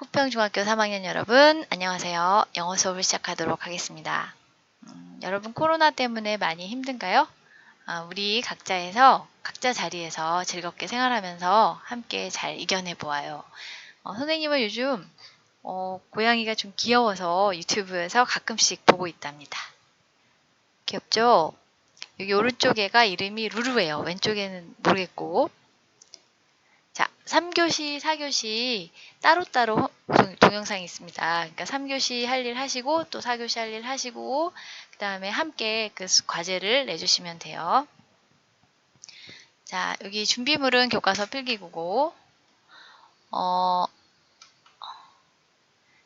후평중학교 3학년 여러분, 안녕하세요. 영어 수업을 시작하도록 하겠습니다. 음, 여러분 코로나 때문에 많이 힘든가요? 아, 우리 각자에서 각자 자리에서 즐겁게 생활하면서 함께 잘 이겨내 보아요. 어, 선생님은 요즘 어, 고양이가 좀 귀여워서 유튜브에서 가끔씩 보고 있답니다. 귀엽죠? 여기 오른쪽 애가 이름이 루루예요. 왼쪽에는 모르겠고. 자, 3교시, 4교시 따로따로 동- 동영상이 있습니다. 그러니까 3교시 할 일 하시고 또 4교시 할 일 하시고 그 다음에 함께 그 수- 과제를 내주시면 돼요. 자, 여기 준비물은 교과서 필기구고 어,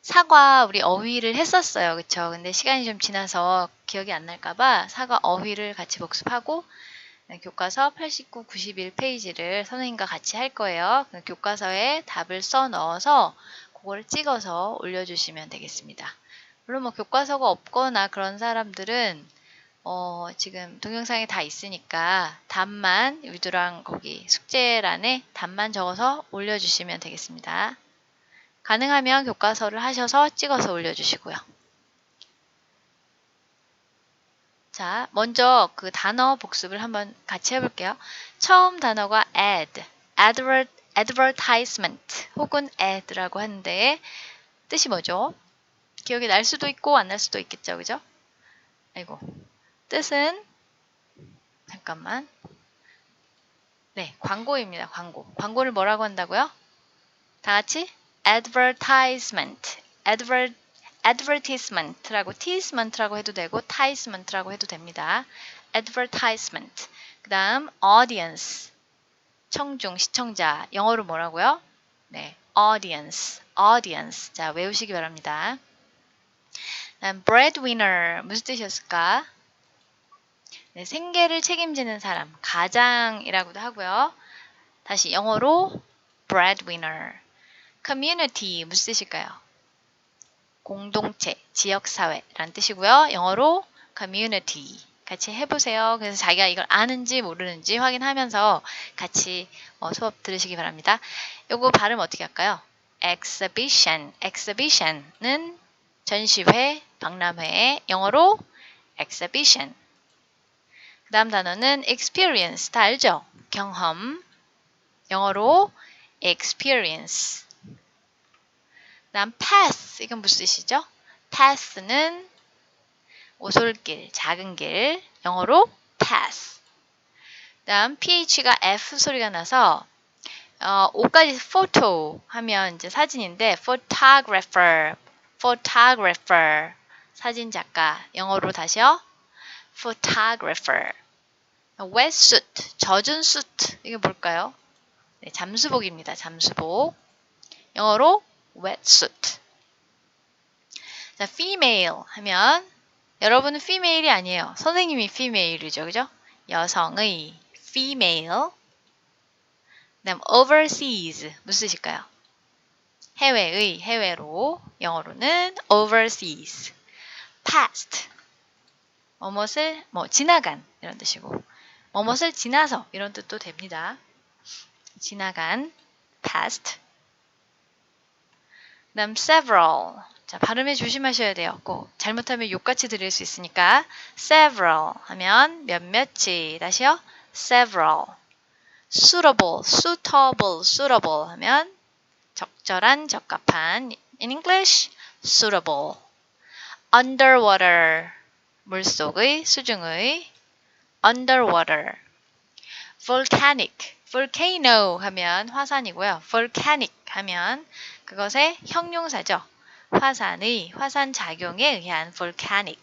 사과 우리 어휘를 했었어요. 그쵸? 근데 시간이 좀 지나서 기억이 안 날까봐 사과 어휘를 같이 복습하고 네, 교과서 89, 91페이지를 선생님과 같이 할 거예요. 그 교과서에 답을 써 넣어서 그거를 찍어서 올려주시면 되겠습니다. 물론 뭐 교과서가 없거나 그런 사람들은 어, 지금 동영상에 다 있으니까 답만 위두랑 거기 숙제란에 답만 적어서 올려주시면 되겠습니다. 가능하면 교과서를 하셔서 찍어서 올려주시고요. 자, 먼저 그 단어 복습을 한번 같이 해볼게요. 처음 단어가 ad, advert, advertisement 혹은 ad라고 하는데 뜻이 뭐죠? 기억이 날 수도 있고 안 날 수도 있겠죠, 그죠? 아이고, 뜻은 잠깐만. 네, 광고입니다. 광고. 광고를 뭐라고 한다고요? 다 같이 advertisement, advert advertisement라고 tisement라고 해도 되고 tisement라고 해도 됩니다. advertisement. 그다음 audience. 청중, 시청자. 영어로 뭐라고요? 네, audience. audience. 자, 외우시기 바랍니다. 그다음 breadwinner 무슨 뜻이었을까? 네, 생계를 책임지는 사람, 가장이라고도 하고요. 다시 영어로 breadwinner. community 무슨 뜻일까요? 공동체, 지역사회라는 뜻이고요. 영어로 community 같이 해보세요. 그래서 자기가 이걸 아는지 모르는지 확인하면서 같이 어, 수업 들으시기 바랍니다. 요거 발음 어떻게 할까요? exhibition, exhibition은 전시회, 박람회, 영어로 exhibition. 그 다음 단어는 experience, 다 알죠? 경험, 영어로 experience. 다음 path 이건 무슨 뜻이죠? path는 오솔길, 작은 길, 영어로 path. 다음 ph가 f 소리가 나서 어, 오까지 photo 하면 이제 사진인데 photographer, photographer 사진 작가 영어로 다시요 photographer. wetsuit 젖은 suit 이게 뭘까요? 네, 잠수복입니다. 잠수복 영어로 wetsuit. 자, female 하면 여러분은 female이 아니에요. 선생님이 female이죠. 그죠? 여성의 female. 그다음 overseas 무슨 뜻일까요? 해외의 해외로 영어로는 overseas. past 뭐뭇을 뭐 지나간 이런 뜻이고 뭐뭇을 지나서 이런 뜻도 됩니다. 지나간 past. 그다음 several. 자, 발음에 조심하셔야 돼요. 꼭 잘못하면 욕같이 들릴 수 있으니까 several 하면 몇몇이 다시요. several. suitable, suitable, suitable 하면 적절한, 적합한. In English, suitable. underwater 물속의, 수중의 underwater. volcanic, volcano 하면 화산이고요. volcanic 하면 그것의 형용사죠. 화산의 화산 작용에 의한 volcanic.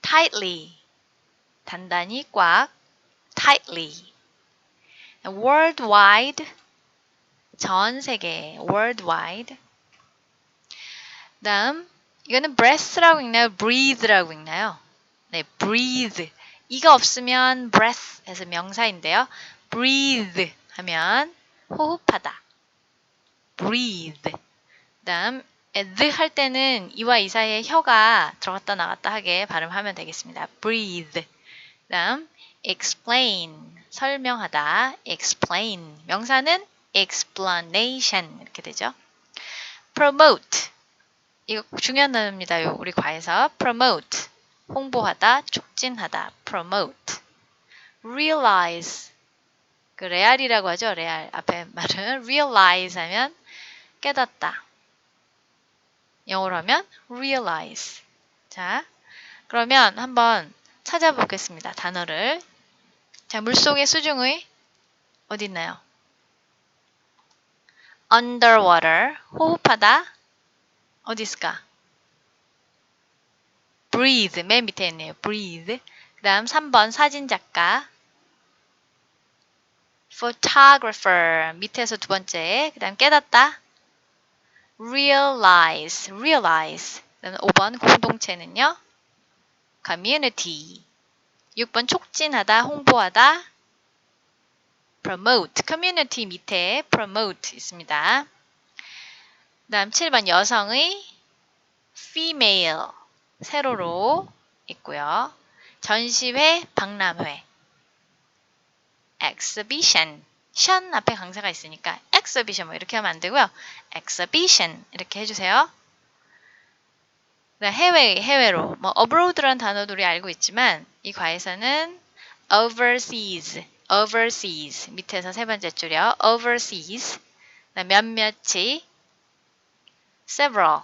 tightly 단단히 꽉 tightly. worldwide 전 세계 worldwide. 다음 이거는 breath라고 읽나요? breathe라고 읽나요? 네, breathe. 이가 없으면 breath 해서 명사인데요. breathe 하면 호흡하다. breathe. 그다음 the 할 때는 이와 이 사이에 혀가 들어갔다 나갔다 하게 발음하면 되겠습니다. breathe. 그다음 explain 설명하다. explain 명사는 explanation 이렇게 되죠. promote. 이거 중요한 단어입니다. 요 우리 과에서 promote. 홍보하다, 촉진하다. promote. realize. 그 레알이라고 하죠. 레알. 앞에 말은 realize 하면 깨닫다. 영어로 하면 realize. 자, 그러면 한번 찾아보겠습니다. 단어를. 자, 물속의 수중의 어디 있나요? underwater 호흡하다 어디 있을까? Breathe 맨 밑에 있네요. breathe 그 다음 3번 사진작가 photographer 밑에서 두 번째 그 다음 깨닫다 realize realize 그 다음 5번 공동체는요 community 6번 촉진하다 홍보하다 promote community 밑에 promote 있습니다. 다음 7번 여성의 female 세로로 있고요. 전시회, 박람회 exhibition 션 앞에 강사가 있으니까 exhibition 뭐 이렇게 하면 안 되고요. exhibition 이렇게 해주세요. 해외, 해외로 뭐 abroad라는 단어도 우리 알고 있지만 이 과에서는 overseas overseas 밑에서 세 번째 줄이요. overseas 몇몇이 several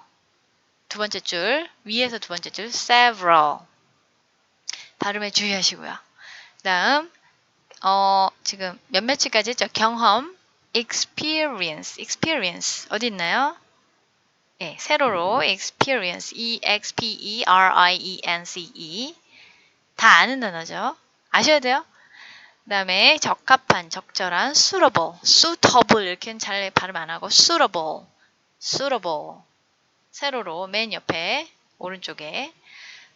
두 번째 줄 위에서 두 번째 줄 several 발음에 주의하시고요. 다음 어 지금 몇몇이까지 했죠. 경험 experience experience 어디 있나요? 예, 세로로 experience e x p e r i e n c e 다 아는 단어죠. 아셔야 돼요. 그 다음에 적합한, 적절한, suitable, suitable 이렇게는 잘 발음 안 하고 suitable, suitable 세로로 맨 옆에 오른쪽에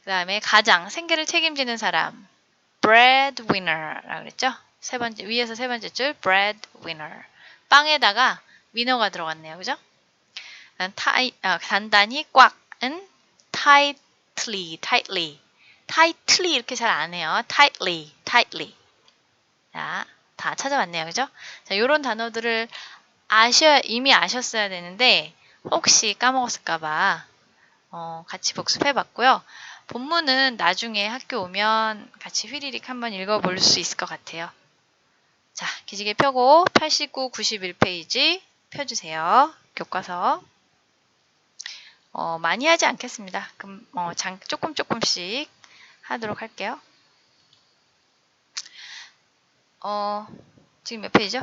그 다음에 가장 생계를 책임지는 사람 breadwinner라고 그랬죠? 세 번째 위에서 세 번째 줄 breadwinner 빵에다가 위너가 들어갔네요, 그죠? 타이, 아, 단단히 꽉은 tightly, tightly, tightly 이렇게 잘 안 해요. tightly, tightly. 자, 다 찾아왔네요. 그죠? 자, 요런 단어들을 아셔, 이미 아셨어야 되는데, 혹시 까먹었을까봐, 어, 같이 복습해 봤고요. 본문은 나중에 학교 오면 같이 휘리릭 한번 읽어볼 수 있을 것 같아요. 자, 기지개 펴고 89, 91페이지 펴주세요. 교과서. 어, 많이 하지 않겠습니다. 그럼 어, 장, 조금 조금씩 하도록 할게요. 어, 지금 몇 페이죠?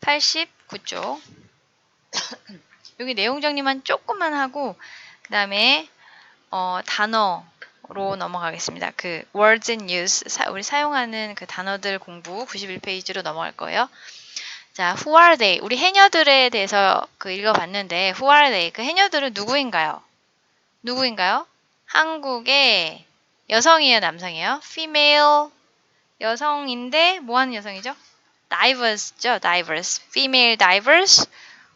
89쪽. 여기 내용 정리만 조금만 하고 그 다음에 어, 단어로 넘어가겠습니다. 그 words and use 사, 우리 사용하는 그 단어들 공부 91페이지로 넘어갈 거예요. 자, who are they? 우리 해녀들에 대해서 그 읽어봤는데 who are they? 그 해녀들은 누구인가요? 누구인가요? 한국의 여성이에요, 남성이에요? female 여성인데 뭐 하는 여성이죠? divers죠. diverse. female diverse.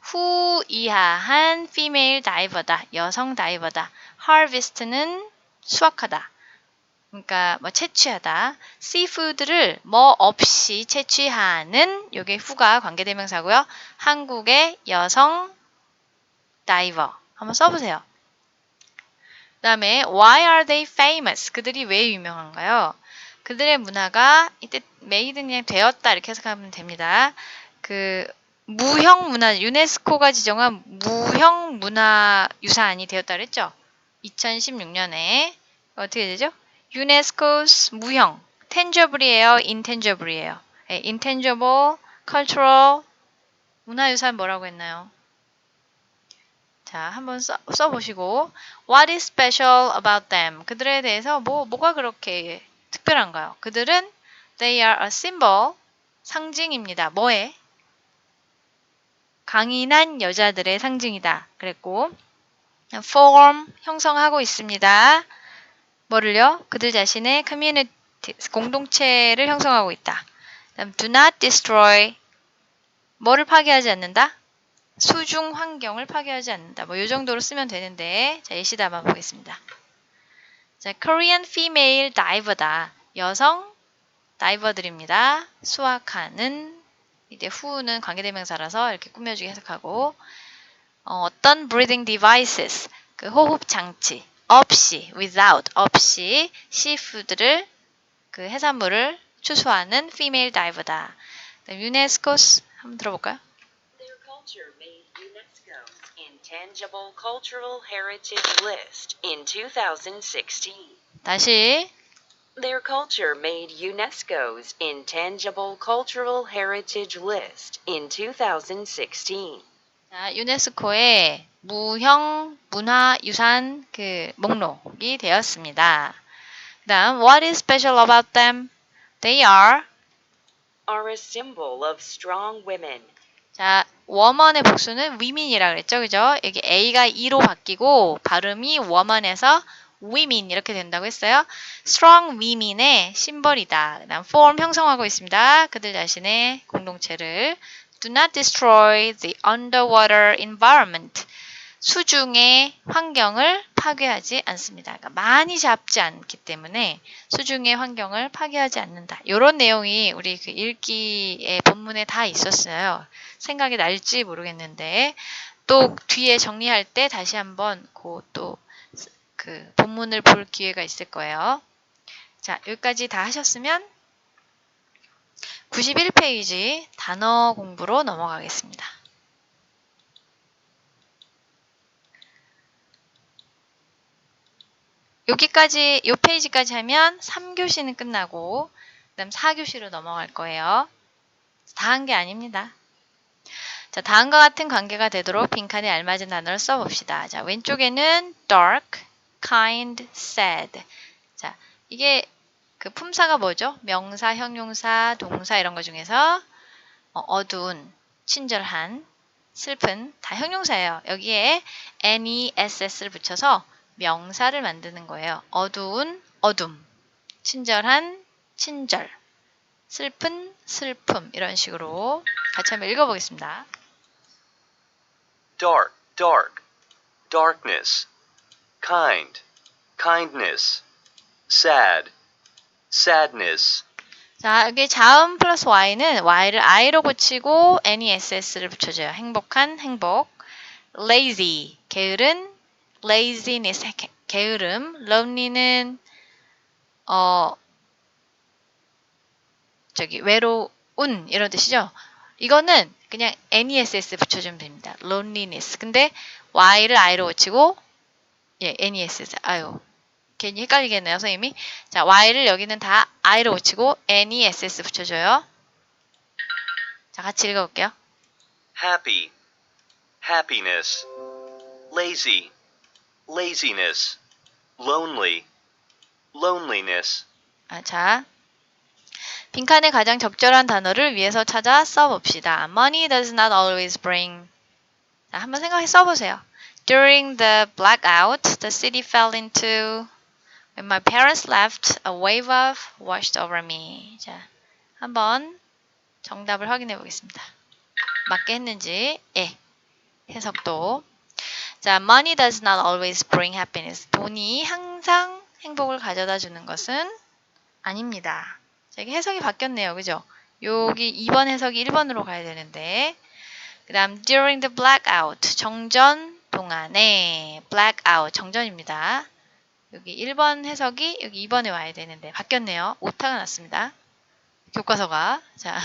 후 이하한 female diver다. 여성 diver다. harvest는 수확하다. 그러니까 뭐 채취하다. seafood를 뭐 없이 채취하는 요게 후가 관계대명사고요. 한국의 여성 diver. 한번 써보세요. 그 다음에 why are they famous? 그들이 왜 유명한가요? 그들의 문화가 이때 메이드 그냥 되었다 이렇게 해석하면 됩니다. 그 무형 문화 유네스코가 지정한 무형 문화 유산이 되었다 그랬죠? 2016년에 어떻게 되죠? 유네스코스 무형 tangible이에요, intangible이에요. 네, intangible, cultural 문화유산 뭐라고 했나요? 자, 한번 써, 써보시고 What is special about them? 그들에 대해서 뭐 뭐가 그렇게 특별한가요? 그들은 they are a symbol, 상징입니다. 뭐에? 강인한 여자들의 상징이다. 그랬고 form 형성하고 있습니다. 뭐를요? 그들 자신의 community 공동체를 형성하고 있다. 다음 do not destroy 뭐를 파괴하지 않는다? 수중 환경을 파괴하지 않는다. 뭐 이 정도로 쓰면 되는데 자 예시 담아 보겠습니다. 자, Korean female diver다. 여성 다이버들입니다. 수학하는 이제 후는 관계대명사라서 이렇게 꾸며주게 해석하고 어, 어떤 breathing devices, 그 호흡 장치 없이, without, 없이 seafood를 그 해산물을 추수하는 female diver다. 유네스코스 한번 들어볼까요? Their culture made UNESCO's Intangible Cultural Heritage List in 2016. 다시 Their culture made UNESCO's Intangible Cultural Heritage List in 2016. 자, 유네스코의 무형 문화 유산 그 목록이 되었습니다. 그다음 What is special about them? They are Are a symbol of strong women. 자, woman의 복수는 women이라 그랬죠. 그죠? 여기 A가 E로 바뀌고 발음이 woman에서 women 이렇게 된다고 했어요. strong women의 심벌이다. 그다음 form 형성하고 있습니다. 그들 자신의 공동체를 do not destroy the underwater environment. 수중의 환경을 파괴하지 않습니다. 그러니까 많이 잡지 않기 때문에 수중의 환경을 파괴하지 않는다. 이런 내용이 우리 그 읽기의 본문에 다 있었어요. 생각이 날지 모르겠는데 또 뒤에 정리할 때 다시 한번 그또 그 본문을 볼 기회가 있을 거예요. 자, 여기까지 다 하셨으면 91페이지 단어 공부로 넘어가겠습니다. 여기까지, 요 페이지까지 하면 3교시는 끝나고, 그 다음 4교시로 넘어갈 거예요. 다 한 게 아닙니다. 자, 다음과 같은 관계가 되도록 빈칸에 알맞은 단어를 써봅시다. 자, 왼쪽에는 dark, kind, sad. 자, 이게 그 품사가 뭐죠? 명사, 형용사, 동사 이런 거 중에서 어, 어두운, 친절한, 슬픈 다 형용사예요. 여기에 ness를 붙여서 명사를 만드는 거예요. 어두운, 어둠, 친절한, 친절, 슬픈, 슬픔 이런 식으로 같이 한번 읽어보겠습니다. dark, dark, darkness, kind, kindness, sad, sadness, 자, 여기 자음 플러스 y는 y를 i로 고치고 ness를 붙여줘요. 행복한, 행복. lazy, 게으른, laziness, 게- 게으름. lonely는 어 저기 외로운 이런 뜻이죠. 이거는 그냥 ness 붙여주면 됩니다. loneliness. 근데 y를 i로 고치고 예, ness. 아유. 괜히 헷갈리겠네요, 선생님이. 자, y를 여기는 다 i로 고치고 ness 붙여줘요. 자, 같이 읽어볼게요. happy, happiness, lazy, laziness, lonely, loneliness, 아, 자, 빈칸에 가장 적절한 단어를 위해서 찾아 써봅시다. Money does not always bring. 자, 한번 생각해 써보세요. During the blackout, the city fell into. When my parents left, a wave of washed over me. 자, 한번 정답을 확인해 보겠습니다. 맞게 했는지, 예. 해석도. 자, money does not always bring happiness. 돈이 항상 행복을 가져다 주는 것은 아닙니다. 자, 이게 해석이 바뀌었네요. 그죠? 여기 2번 해석이 1번으로 가야 되는데. 그 다음, during the blackout. 정전 동안에. blackout. 정전입니다. 여기 1번 해석이 여기 2번에 와야 되는데. 바뀌었네요. 오타가 났습니다. 교과서가. 자,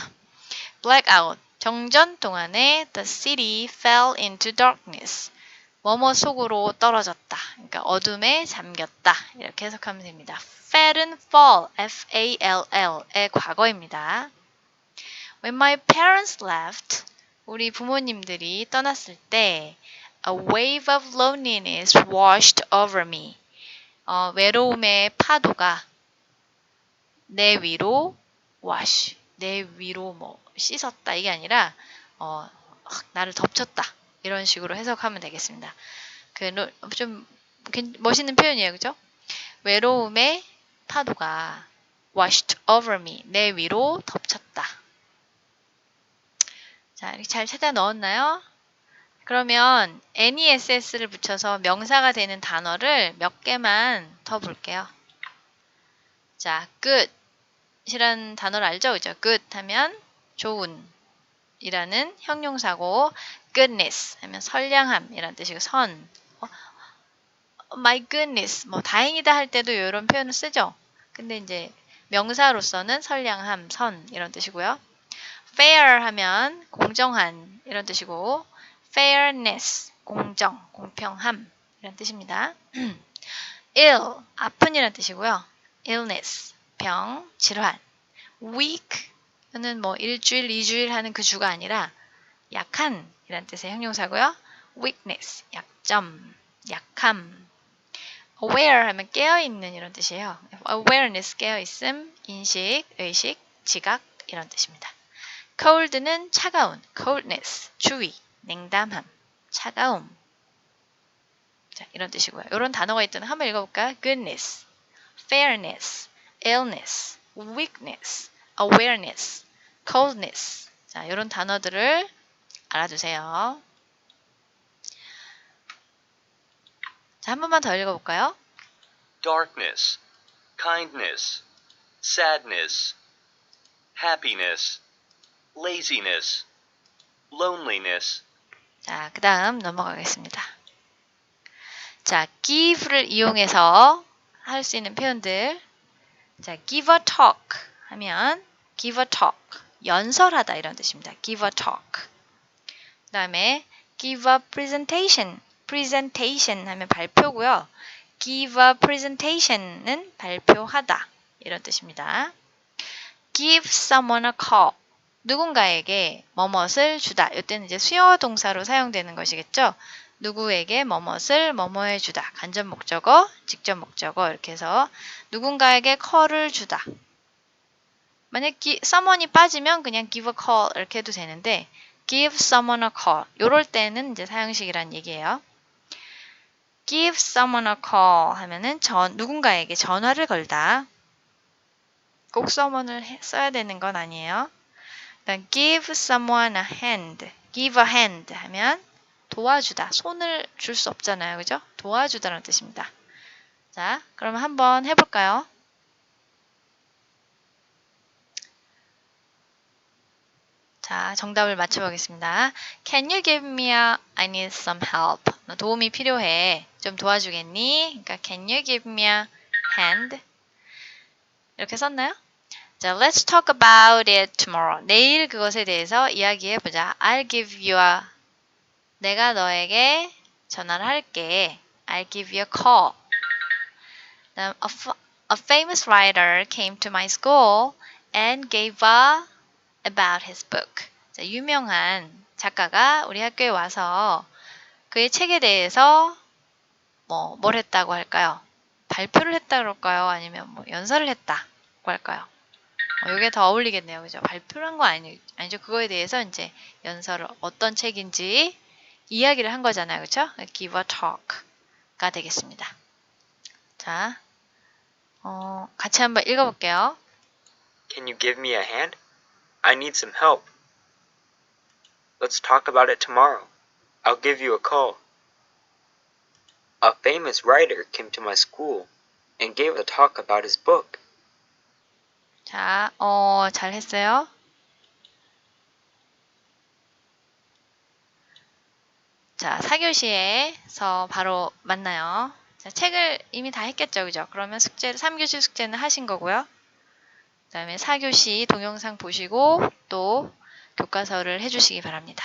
blackout. 정전 동안에 the city fell into darkness. 뭐뭐 속으로 떨어졌다. 그러니까 어둠에 잠겼다. 이렇게 해석하면 됩니다. fell은 fall, F-A-L-L의 과거입니다. When my parents left, 우리 부모님들이 떠났을 때 a wave of loneliness washed over me. 어, 외로움의 파도가 내 위로 wash, 내 위로 뭐 씻었다 이게 아니라 어, 확 나를 덮쳤다 이런 식으로 해석하면 되겠습니다. 그좀 멋있는 표현이에요, 그죠? 외로움의 파도가 washed over me 내 위로 덮쳤다. 자 이렇게 잘 찾아 넣었나요? 그러면 ness를 붙여서 명사가 되는 단어를 몇 개만 더 볼게요. 자, good 이라는 단어를 알죠? 그죠? good 하면 좋은 이라는 형용사고 goodness 하면 선량함 이란 뜻이고 선. 어, my goodness 뭐 다행이다 할 때도 이런 표현을 쓰죠. 근데 이제 명사로서는 선량함, 선 이런 뜻이고요. fair 하면 공정한 이런 뜻이고 fairness 공정, 공평함 이런 뜻입니다. ill 아픈이란 뜻이고요. illness 병, 질환. weak 는뭐 일주일, 이주일 하는 그 주가 아니라 약한 이란 뜻의 형용사고요. weakness 약점, 약함. aware 하면 깨어 있는 이런 뜻이에요. awareness 깨어 있음, 인식, 의식, 지각 이런 뜻입니다. cold는 차가운, coldness 추위, 냉담함, 차가움. 자, 이런 뜻이고요. 이런 단어가 있던 한번 읽어볼까요? goodness, fairness, illness, weakness, awareness, coldness. 자, 이런 단어들을 알아두세요. 자, 한 번만 더 읽어볼까요? darkness, kindness, sadness, happiness, laziness, loneliness, 자, 그 다음 넘어가겠습니다. 자, give를 이용해서 할 수 있는 표현들. 자, give a talk 하면 give a talk. 연설하다 이런 뜻입니다. give a talk. 그 다음에 give a presentation. presentation 하면 발표고요. give a presentation은 발표하다. 이런 뜻입니다. give someone a call. 누군가에게 뭐뭇을 주다. 이때는 이제 수요 동사로 사용되는 것이겠죠. 누구에게 뭐뭇을 뭐뭐해 주다. 간접 목적어, 직접 목적어 이렇게 해서 누군가에게 call을 주다. 만약 기, someone이 빠지면 그냥 give a call 이렇게 해도 되는데 give someone a call. 요럴 때는 이제 사형식이란 얘기예요. give someone a call 하면은 전 누군가에게 전화를 걸다. 꼭 someone을 해- 써야 되는 건 아니에요. 그다음 give someone a hand. give a hand 하면 도와주다. 손을 줄 수 없잖아요. 그죠? 도와주다라는 뜻입니다. 자, 그러면 한번 해볼까요? 자, 정답을 맞춰보겠습니다. Can you give me a I need some help? 너 도움이 필요해. 좀 도와주겠니? 그러니까 Can you give me a hand? 이렇게 썼나요? 자, let's talk about it tomorrow. 내일 그것에 대해서 이야기해 보자. I'll give you a 내가 너에게 전화를 할게. I'll give you a call. a, a famous writer came to my school and gave a about his book. 자, 유명한 작가가 우리 학교에 와서 그의 책에 대해서 뭐 뭘 했다고 할까요? 발표를 했다 그럴까요? 아니면 뭐 연설을 했다고 할까요? 어, 이게 더 어울리겠네요. 그죠? 발표를 한 거 아니, 아니죠. 그거에 대해서 이제 연설을 어떤 책인지 이야기를 한 거잖아요. 그쵸? give a talk가 되겠습니다. 자, 어, 같이 한번 읽어볼게요. Can you give me a hand? I need some help. Let's talk about it tomorrow. I'll give you a call. A famous writer came to my school and gave a talk about his book. 자, 어, 잘 했어요. 자, 4교시에서 바로 만나요. 자, 책을 이미 다 했겠죠, 그죠? 그러면 숙제, 3교시 숙제는 하신 거고요. 그 다음에 4교시 동영상 보시고 또 교과서를 해주시기 바랍니다.